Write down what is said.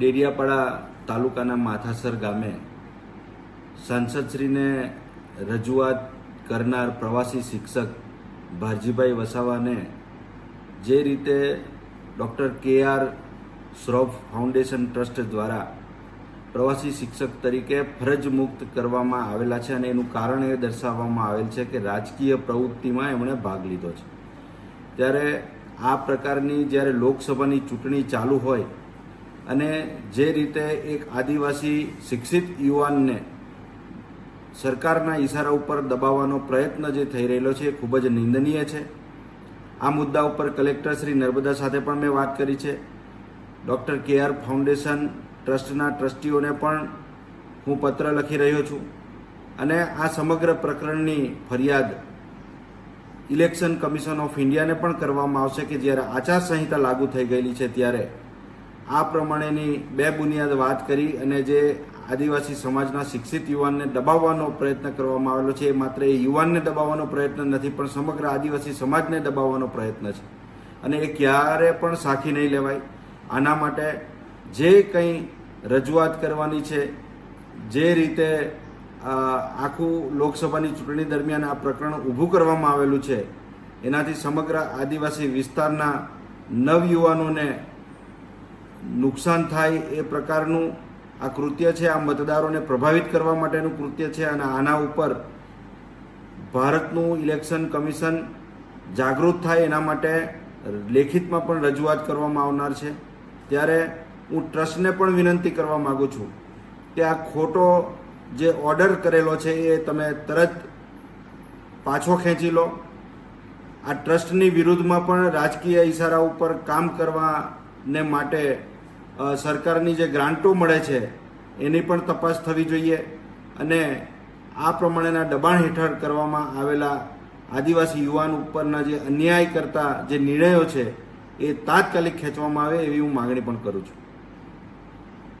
ડેડિયાપાડા તાલુકાના માથાસર ગામે સાંસદશ્રીને રજૂઆત કરનાર પ્રવાસી શિક્ષક ભારજીભાઈ વસાવાને જે રીતે ડૉક્ટર કે આર શ્રોફ ફાઉન્ડેશન ટ્રસ્ટ દ્વારા પ્રવાસી શિક્ષક તરીકે ફરજ મુક્ત કરવામાં આવેલા છે અને એનું કારણ એ દર્શાવવામાં આવેલ છે કે રાજકીય પ્રવૃત્તિમાં એમણે ભાગ લીધો છે. ત્યારે આ પ્રકારની જ્યારે લોકસભાની ચૂંટણી ચાલુ હોય અને જે રીતે એક આદિવાસી શિક્ષિત યુવાનને સરકારના ઈશારા ઉપર દબાવવાનો પ્રયત્ન જે થઈ રહેલો છે એ ખૂબ જ નિંદનીય છે. આ મુદ્દા ઉપર કલેક્ટર શ્રી નર્મદા સાથે પણ મેં વાત કરી છે. ડૉક્ટર કે આર ફાઉન્ડેશન ટ્રસ્ટના ટ્રસ્ટીઓને પણ હું પત્ર લખી રહ્યો છું. અને આ સમગ્ર પ્રકરણની ફરિયાદ ઇલેક્શન કમિશન ઓફ ઇન્ડિયાને પણ કરવામાં આવશે કે જ્યારે આચારસંહિતા લાગુ થઈ ગયેલી છે ત્યારે આ પ્રમાણેની બે બુનિયાદ વાત કરી અને જે આદિવાસી સમાજના શિક્ષિત યુવાનને દબાવવાનો પ્રયત્ન કરવામાં આવેલો છે, એ માત્ર એ યુવાનને દબાવવાનો પ્રયત્ન નથી, પણ સમગ્ર આદિવાસી સમાજને દબાવવાનો પ્રયત્ન છે. અને એ ક્યારે પણ સાખી નહીં લેવાય. આના માટે જે કંઈ રજૂઆત કરવાની છે, જે રીતે આખું લોકસભાની ચૂંટણી દરમિયાન આ પ્રકરણ ઊભું કરવામાં આવેલું છે, એનાથી સમગ્ર આદિવાસી વિસ્તારના નવયુવાનોને નુકસાન થાય એ પ્રકારનું આ કૃત્ય છે, આ મતદારોને પ્રભાવિત કરવા માટેનું કૃત્ય છે અને આના ઉપર ભારતનું ઇલેક્શન કમિશન જાગૃત થાય એના માટે લેખિતમાં પણ રજૂઆત કરવામાં આવનાર છે. ત્યારે હું ટ્રસ્ટને પણ વિનંતી કરવા માગું છું કે આ ખોટો જે ઓર્ડર કરેલો છે એ તમે તરત પાછો ખેંચી લો. આ ટ્રસ્ટની વિરુદ્ધમાં પણ રાજકીય ઈશારા ઉપર કામ કરવાને માટે સરકારની જે ગ્રાન્ટો મળે છે, એની પણ તપાસ થવી જોઈએ અને આ પ્રમાણેના દબાણ હેઠળ કરવામાં આવેલા આદિવાસી યુવાન ઉપરના જે અન્યાય કરતા જે નિર્ણયો છે, એ તાત્કાલિક ખેંચવામાં આવે એવી હું માગણી પણ કરું છું.